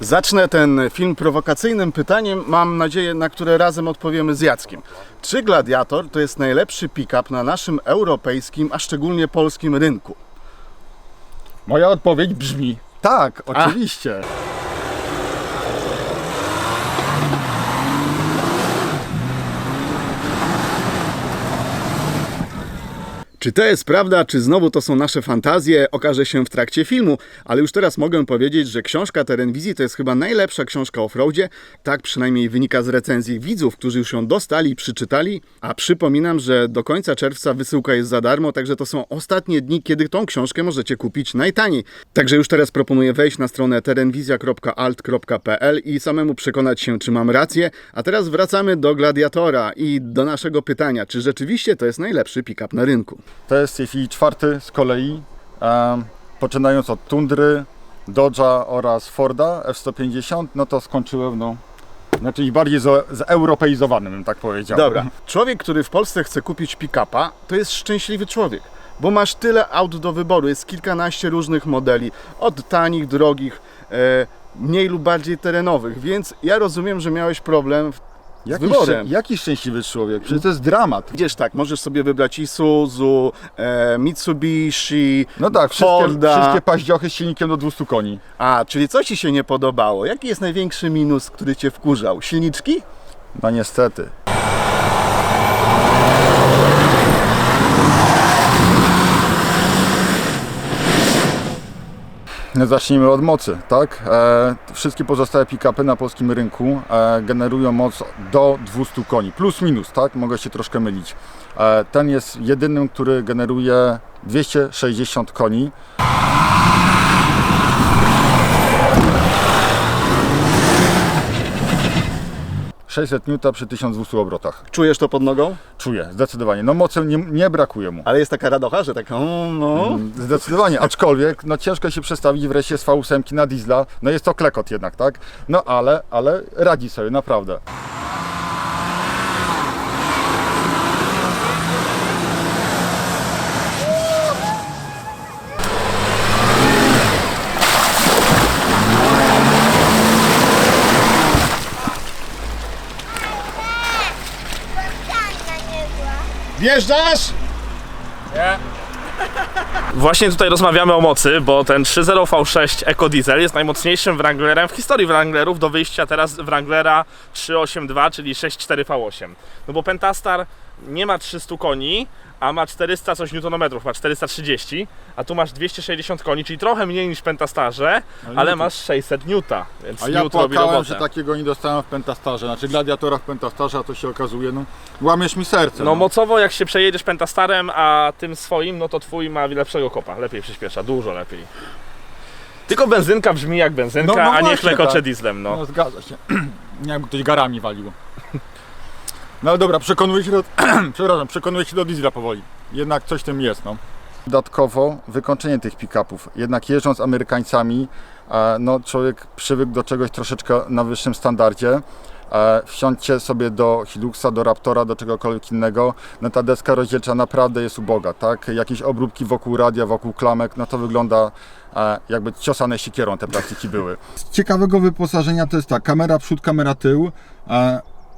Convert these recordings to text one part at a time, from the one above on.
Zacznę ten film prowokacyjnym pytaniem, mam nadzieję, na które razem odpowiemy z Jackiem. Czy Gladiator to jest najlepszy pick-up na naszym europejskim, a szczególnie polskim rynku? Moja odpowiedź brzmi tak, oczywiście. Czy to jest prawda, czy znowu to są nasze fantazje, okaże się w trakcie filmu, ale już teraz mogę powiedzieć, że książka Terenwizji to jest chyba najlepsza książka o offroadzie, tak przynajmniej wynika z recenzji widzów, którzy już ją dostali przeczytali, a przypominam, że do końca czerwca wysyłka jest za darmo, także to są ostatnie dni, kiedy tą książkę możecie kupić najtaniej. Także już teraz proponuję wejść na stronę terenwizja.alt.pl i samemu przekonać się, czy mam rację, a teraz wracamy do Gladiatora i do naszego pytania, czy rzeczywiście to jest najlepszy pick-up na rynku. To jest w tej chwili czwarty z kolei, poczynając od Tundry, Dodge'a oraz Forda F-150, no to skończyłem, no, znaczy bardziej zo- zeuropeizowanym, tak powiedział. Dobra. Człowiek, który w Polsce chce kupić pick-upa, to jest szczęśliwy człowiek. Bo masz tyle aut do wyboru, jest kilkanaście różnych modeli, od tanich, drogich, e, mniej lub bardziej terenowych, więc ja rozumiem, że miałeś problem Jaki, wyborem. szczę- jaki szczęśliwy człowiek? Przecież to jest dramat. Gdzieś tak, możesz sobie wybrać Isuzu, e, Mitsubishi, No tak, wszystkie, Forda. wszystkie paździochy z silnikiem do 200 koni. A, czyli co Ci się nie podobało? Jaki jest największy minus, który Cię wkurzał? Silniczki? No niestety. Zacznijmy od mocy, tak? E, wszystkie pozostałe pick-upy na polskim rynku e, generują moc do 200 koni, plus minus, tak? Mogę się troszkę mylić. E, ten jest jedynym, który generuje 260 koni. ...600 N przy 1200 obrotach. Czujesz to pod nogą? Czuję, zdecydowanie. No mocy nie, nie brakuje mu. Ale jest taka radocha, że tak, o, no. Mm, Zdecydowanie, aczkolwiek no ciężko się przestawić wreszcie z V8 na diesla. No jest to klekot jednak, tak? No ale, ale radzi sobie, naprawdę. Wjeżdżasz? Właśnie tutaj rozmawiamy o mocy, bo ten 3.0 V6 Eco Diesel jest najmocniejszym Wranglerem w historii Wranglerów do wyjścia teraz Wranglera 382, czyli 6.4 V8. No bo Pentastar nie ma 300 koni, a ma 400 coś newtonometrów, ma 430, a tu masz 260 koni, czyli trochę mniej niż Pentastarze, ale newton. masz 600 newta, więc A ja newt robi płakałem, robotę. że takiego nie dostałem w Pentastarze, znaczy gladiatora w Pentastarze, a to się okazuje, no łamiesz mi serce. No mocowo jak się przejedziesz Pentastarem, a tym swoim, no to twój ma lepszego kopa, lepiej przyspiesza, dużo lepiej. Tylko benzynka brzmi jak benzynka, No, no a nie właśnie, klekocze tak. dieslem, no. No zgadza się. Nie jakby ktoś garami walił. No ale dobra, przekonuję się do... Przepraszam, przekonuję się do diesla powoli. Jednak coś w tym jest, no. Dodatkowo wykończenie tych pick-upów. Jednak jeżdżąc z Amerykańcami, e, no człowiek przywykł do czegoś troszeczkę na wyższym standardzie. E, Wsiądźcie sobie do Hiluxa, do Raptora, do czegokolwiek innego. No ta deska rozdzielcza naprawdę jest uboga, tak? Jakieś obróbki wokół radia, wokół klamek, no to wygląda e, jakby ciosane siekierą te plastiki były. Z ciekawego wyposażenia to jest tak, kamera przód, kamera tył.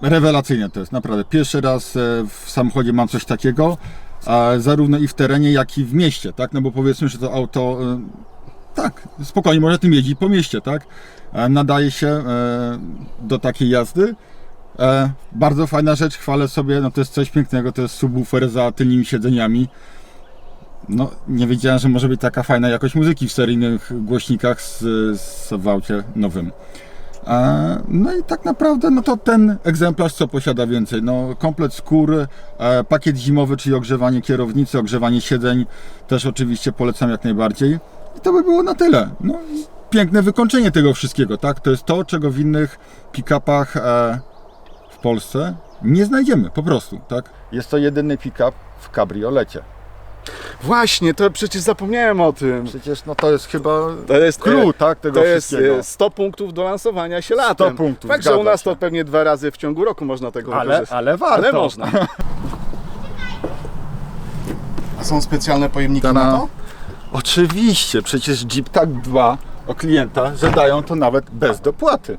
E, rewelacyjne to jest, naprawdę. Pierwszy raz e, w samochodzie mam coś takiego, zarówno i w terenie, jak i w mieście, tak? No bo powiedzmy, że to auto e, tak, spokojnie może tym jeździć po mieście, tak? E, Nadaje się do takiej jazdy. Bardzo fajna rzecz, chwalę sobie, no to jest coś pięknego, to jest subwoofer za tylnymi siedzeniami. No, nie wiedziałem, że może być taka fajna jakość muzyki w seryjnych głośnikach z, z w aucie nowym. No i tak naprawdę, no to ten egzemplarz co posiada więcej? No, komplet skór, e, pakiet zimowy, czyli ogrzewanie kierownicy, ogrzewanie siedzeń, też oczywiście polecam jak najbardziej. I to by było na tyle. No piękne wykończenie tego wszystkiego, tak? To jest to, czego w innych pick-upach e, w Polsce nie znajdziemy, po prostu, tak? Jest to jedyny pick-up w kabriolecie. Właśnie, to przecież zapomniałem o tym. Przecież no to jest chyba To jest clue, tak, tego To jest wszystkiego. e, 100 punktów do lansowania się latem. punktów, Fakt, że u nas się. to pewnie dwa razy w ciągu roku można tego Ale, wykorzystać. ale warto. Ale można. A są specjalne pojemniki Tada. na to? Oczywiście, przecież Jeep tak dba o o klienta, że dają to nawet bez dopłaty.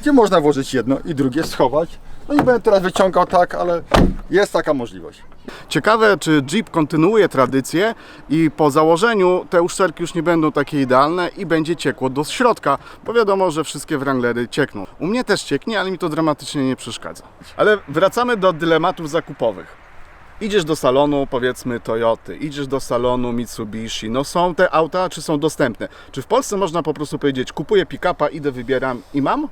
Gdzie można włożyć jedno i drugie, schować. No i będę teraz wyciągał tak, ale jest taka możliwość. Ciekawe, czy Jeep kontynuuje tradycję i po założeniu te uszczelki już nie będą takie idealne i będzie ciekło do środka, bo wiadomo, że wszystkie Wranglery ciekną. U mnie też cieknie, ale mi to dramatycznie nie przeszkadza. Ale wracamy do dylematów zakupowych. Idziesz do salonu, powiedzmy Toyoty, idziesz do salonu Mitsubishi. No są te auta, czy są dostępne? Czy w Polsce można po prostu powiedzieć, kupuję pick-upa, idę, wybieram i mam?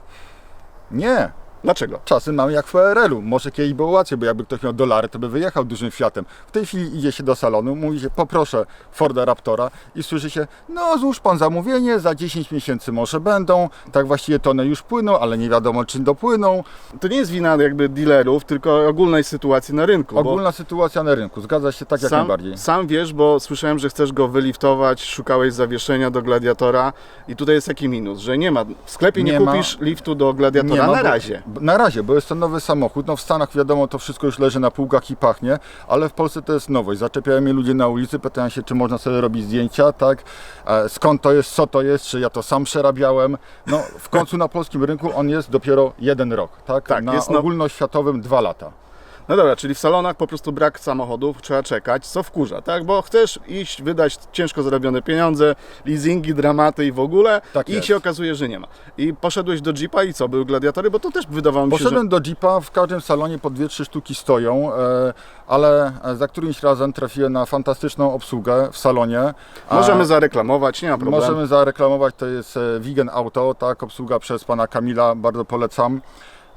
Nie, Dlaczego? czasy mamy jak w PRL-u. Może kiedyś było łatwiej, bo jakby ktoś miał dolary, to by wyjechał dużym Fiatem. W tej chwili idzie się do salonu, mówi się poproszę Forda Raptora i słyszy się, no złóż pan zamówienie, za 10 miesięcy może będą, tak właściwie tony już płyną, ale nie wiadomo czy dopłyną. To nie jest wina jakby dealerów, tylko ogólnej sytuacji na rynku. Ogólna sytuacja na rynku, zgadza się tak jak sam, najbardziej. Sam wiesz, bo słyszałem, że chcesz go wyliftować, szukałeś zawieszenia do gladiatora i tutaj jest taki minus, że nie ma. W sklepie nie, Nie ma. kupisz liftu do gladiatora ma, na razie. Na razie, bo jest to nowy samochód. No w Stanach wiadomo, to wszystko już leży na półkach i pachnie, ale w Polsce to jest nowość. Zaczepiają mnie ludzie na ulicy, pytają się, czy można sobie robić zdjęcia, tak? Skąd to jest, co to jest, czy ja to sam przerabiałem. No w końcu na polskim rynku on jest dopiero jeden rok, tak? Tak, na jest no- ogólnoświatowym dwa lata. No dobra, czyli w salonach po prostu brak samochodów, trzeba czekać, co wkurza, tak? Bo chcesz iść, wydać ciężko zarobione pieniądze, leasingi, dramaty i w ogóle Tak i jest. się okazuje, że nie ma. I poszedłeś do Jeepa i co, były gladiatory? Bo to też wydawało mi się, że... Poszedłem do Jeepa, w każdym salonie po dwie, trzy sztuki stoją, e, ale e, za którymś razem trafiłem na fantastyczną obsługę w salonie. Możemy zareklamować, nie ma problemu. Możemy zareklamować, to jest Vegan Auto, tak, obsługa przez pana Kamila, bardzo polecam.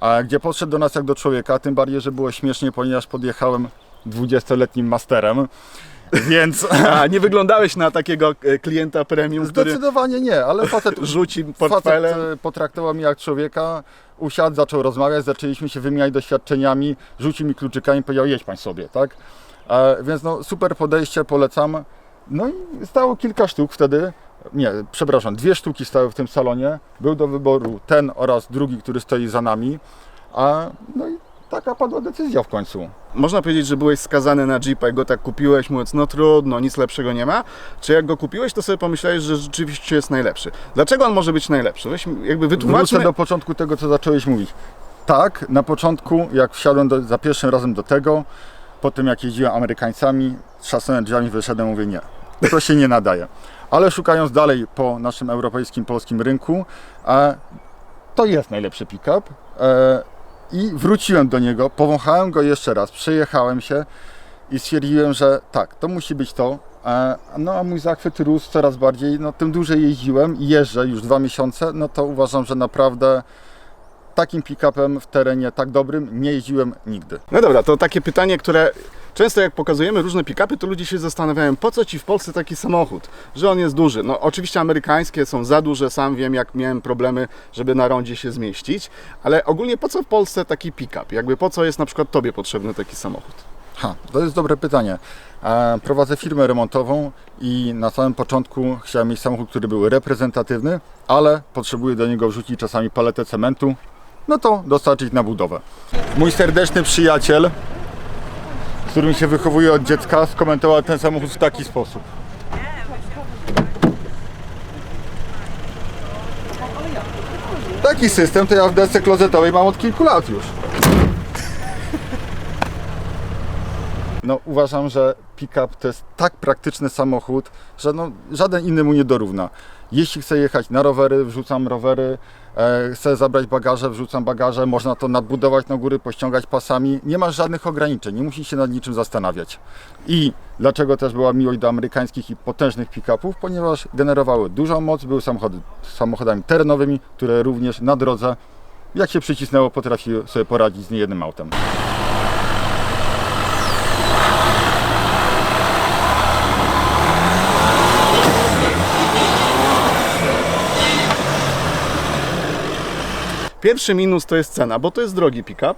A gdzie podszedł do nas jak do człowieka, tym bardziej, że było śmiesznie, ponieważ podjechałem 20-letnim masterem. Więc A, nie wyglądałeś na takiego e, klienta premium, który zdecydowanie nie, ale facet, rzuci facet portfelem. e, potraktował mnie jak człowieka, usiadł, zaczął rozmawiać, zaczęliśmy się wymieniać doświadczeniami, rzucił mi kluczykami powiedział jedź pan sobie, tak? E, więc no super podejście, polecam. No i stało kilka sztuk wtedy, nie, przepraszam, dwie sztuki stały w tym salonie. Był do wyboru ten oraz drugi, który stoi za nami. A no i taka padła decyzja w końcu. Można powiedzieć, że byłeś skazany na Jeepa i go tak kupiłeś, mówiąc, no trudno, nic lepszego nie ma. Czy jak go kupiłeś, to sobie pomyślałeś, że rzeczywiście jest najlepszy? Dlaczego on może być najlepszy? Weź jakby wytłumaczmy. Wrócę do początku tego, co zacząłeś mówić. Tak, na początku, jak wsiadłem do, za pierwszym razem do tego, po tym jak jeździłem Amerykańcami, trzasnąłem drzwiami, wyszedłem, mówię nie, to się nie nadaje. Ale szukając dalej po naszym europejskim, polskim rynku, e, to jest najlepszy pick-up e, i wróciłem do niego, powąchałem go jeszcze raz, przejechałem się i stwierdziłem, że tak, to musi być to. E, No a mój zachwyt rósł coraz bardziej, no tym dłużej jeździłem i jeżdżę już dwa miesiące, no to uważam, że naprawdę takim pick-upem w terenie tak dobrym nie jeździłem nigdy. No dobra, to takie pytanie, które często jak pokazujemy różne pick-upy, to ludzie się zastanawiają, po co ci w Polsce taki samochód? Że on jest duży. No oczywiście amerykańskie są za duże, sam wiem, jak miałem problemy, żeby na rondzie się zmieścić, ale ogólnie po co w Polsce taki pick-up? Jakby po co jest na przykład tobie potrzebny taki samochód? Ha, to jest dobre pytanie. E, Prowadzę firmę remontową i na samym początku chciałem mieć samochód, który był reprezentatywny, ale potrzebuję do niego wrzucić czasami paletę cementu, no to dostarczyć na budowę. Mój serdeczny przyjaciel, którym się wychowuję od dziecka, skomentował ten samochód w taki sposób. Taki system to ja w desce klozetowej mam od kilku lat już. No uważam, że pick-up to jest tak praktyczny samochód, że no, żaden inny mu nie dorówna. Jeśli chcę jechać na rowery, wrzucam rowery, e, chcę zabrać bagaże, wrzucam bagaże, można to nadbudować na góry, pościągać pasami. Nie ma żadnych ograniczeń, nie musi się nad niczym zastanawiać. I dlaczego też była miłość do amerykańskich i potężnych pick-upów? Ponieważ generowały dużą moc, były samochody, samochodami terenowymi, które również na drodze, jak się przycisnęło, potrafiły sobie poradzić z niejednym autem. Pierwszy minus to jest cena, bo to jest drogi pick-up.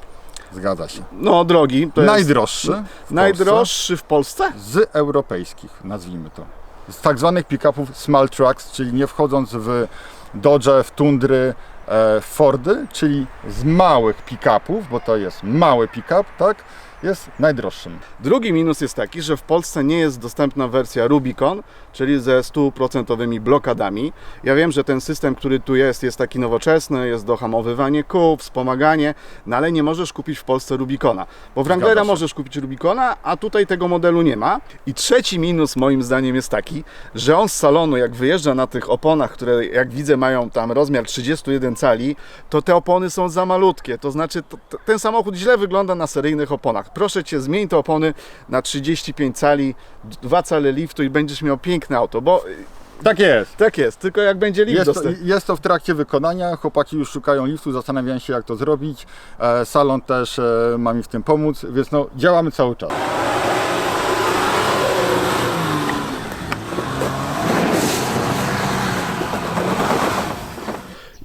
Zgadza się. No drogi, to jest Najdroższy. w Polsce. najdroższy w Polsce. z europejskich, nazwijmy to. Z tak zwanych pick-upów small trucks, czyli nie wchodząc w Dodge, w Tundry, e, Fordy, czyli z małych pick-upów, bo to jest mały pick-up, tak? Jest najdroższym. Drugi minus jest taki, że w Polsce nie jest dostępna wersja Rubicon, czyli ze stuprocentowymi blokadami. Ja wiem, że ten system, który tu jest, jest taki nowoczesny, jest dohamowywanie kół, wspomaganie, no ale nie możesz kupić w Polsce Rubicona. Bo w Wranglera możesz kupić Rubicona, a tutaj tego modelu nie ma. I trzeci minus moim zdaniem jest taki, że on z salonu, jak wyjeżdża na tych oponach, które jak widzę mają tam rozmiar 31 cali, to te opony są za malutkie. To znaczy to, ten samochód źle wygląda na seryjnych oponach. Proszę Cię, zmień te opony na 35 cali, 2 cale liftu i będziesz miał piękne auto, bo y, Tak jest. tak jest, tylko jak będzie lift Jest to, jest to w trakcie wykonania, chłopaki już szukają liftu, zastanawiają się jak to zrobić. E, salon też e, ma mi w tym pomóc, więc no, działamy cały czas.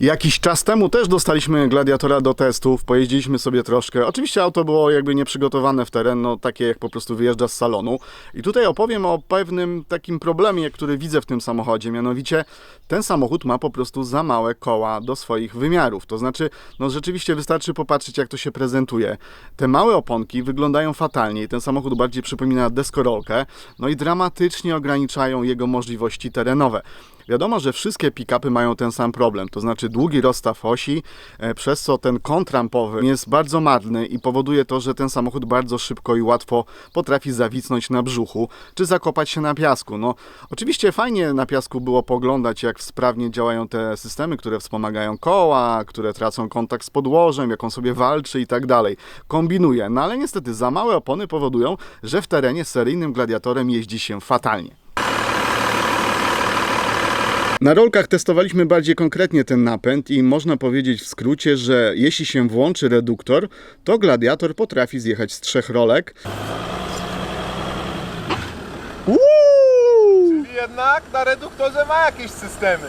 Jakiś czas temu też dostaliśmy gladiatora do testów, pojeździliśmy sobie troszkę. Oczywiście auto było jakby nieprzygotowane w teren, no takie jak po prostu wyjeżdża z salonu. I tutaj opowiem o pewnym takim problemie, który widzę w tym samochodzie, mianowicie ten samochód ma po prostu za małe koła do swoich wymiarów. To znaczy, no rzeczywiście wystarczy popatrzeć jak to się prezentuje. Te małe oponki wyglądają fatalnie i ten samochód bardziej przypomina deskorolkę, no i dramatycznie ograniczają jego możliwości terenowe. Wiadomo, że wszystkie pick-upy mają ten sam problem, to znaczy długi rozstaw osi, e, przez co ten kąt rampowy jest bardzo marny i powoduje to, że ten samochód bardzo szybko i łatwo potrafi zawisnąć na brzuchu, czy zakopać się na piasku. No, oczywiście fajnie na piasku było poglądać, jak sprawnie działają te systemy, które wspomagają koła, które tracą kontakt z podłożem, jak on sobie walczy i tak dalej. Kombinuje, no ale niestety za małe opony powodują, że w terenie seryjnym gladiatorem jeździ się fatalnie. Na rolkach testowaliśmy bardziej konkretnie ten napęd i można powiedzieć w skrócie, że jeśli się włączy reduktor, to gladiator potrafi zjechać z trzech rolek. Czyli jednak na reduktorze ma jakieś systemy.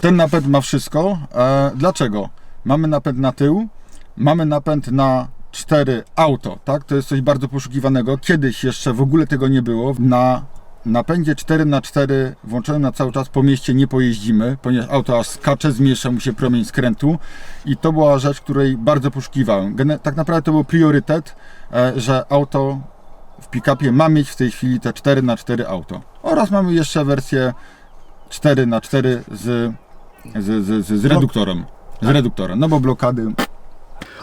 Ten napęd ma wszystko. E, dlaczego? Mamy napęd na tył, mamy napęd na cztery auto, tak? To jest coś bardzo poszukiwanego. Kiedyś jeszcze w ogóle tego nie było. Na napędzie 4 na 4 włączonym na cały czas po mieście nie pojeździmy, ponieważ auto aż skacze, zmniejsza mu się promień skrętu i to była rzecz, której bardzo poszukiwałem. Tak naprawdę to był priorytet, e, że auto w pick-upie ma mieć w tej chwili te 4 na 4 auto. Oraz mamy jeszcze wersję 4 na 4 z, z, z, z, z reduktorem. Z reduktorem, no bo blokady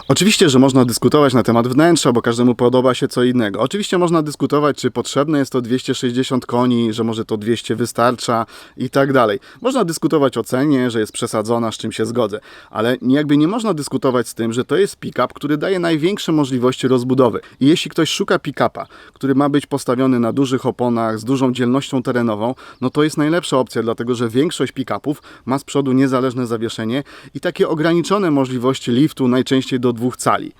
Oczywiście, że można dyskutować na temat wnętrza, bo każdemu podoba się co innego. Oczywiście można dyskutować, czy potrzebne jest to 260 koni, że może to 200 wystarcza i tak dalej. Można dyskutować o cenie, że jest przesadzona, z czym się zgodzę. Ale jakby nie można dyskutować z tym, że to jest pick-up, który daje największe możliwości rozbudowy. I jeśli ktoś szuka pick-upa, który ma być postawiony na dużych oponach, z dużą dzielnością terenową, no to jest najlepsza opcja, dlatego że większość pick-upów ma z przodu niezależne zawieszenie i takie ograniczone możliwości liftu, najczęściej do dwóch cali.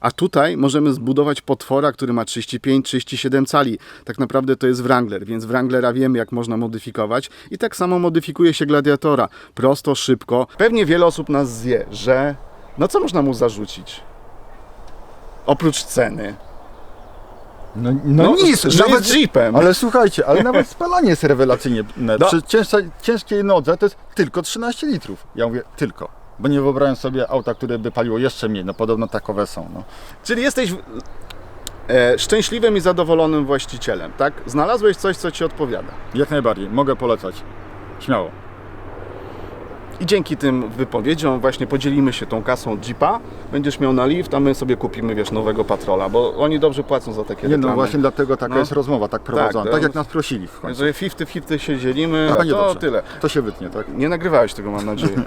A tutaj możemy zbudować potwora, który ma 35-37 cali. Tak naprawdę to jest Wrangler, więc Wranglera wiemy, jak można modyfikować. I tak samo modyfikuje się Gladiatora. Prosto, szybko. Pewnie wiele osób nas zje, że no co można mu zarzucić? Oprócz ceny. No, no, nic, że nawet jest Jeepem. Ale słuchajcie, ale nawet spalanie jest rewelacyjnie. No. Przy ciężkiej, ciężkiej nodze to jest tylko 13 litrów. Ja mówię tylko, bo nie wyobrażam sobie auta, które by paliło jeszcze mniej. No podobno takowe są. No. Czyli jesteś e, szczęśliwym i zadowolonym właścicielem, tak? Znalazłeś coś, co ci odpowiada. Jak najbardziej, mogę polecać. Śmiało. I dzięki tym wypowiedziom właśnie podzielimy się tą kasą Jeepa. Będziesz miał na lift, a my sobie kupimy, wiesz, nowego patrola, bo oni dobrze płacą za takie Nie no reklamy. właśnie dlatego taka No. jest rozmowa, tak prowadzona. Tak, Tak, jak nas prosili w końcu. Że 50-50 się dzielimy, A, to dobrze. tyle. To się wytnie, tak? Nie nagrywałeś tego, mam nadzieję.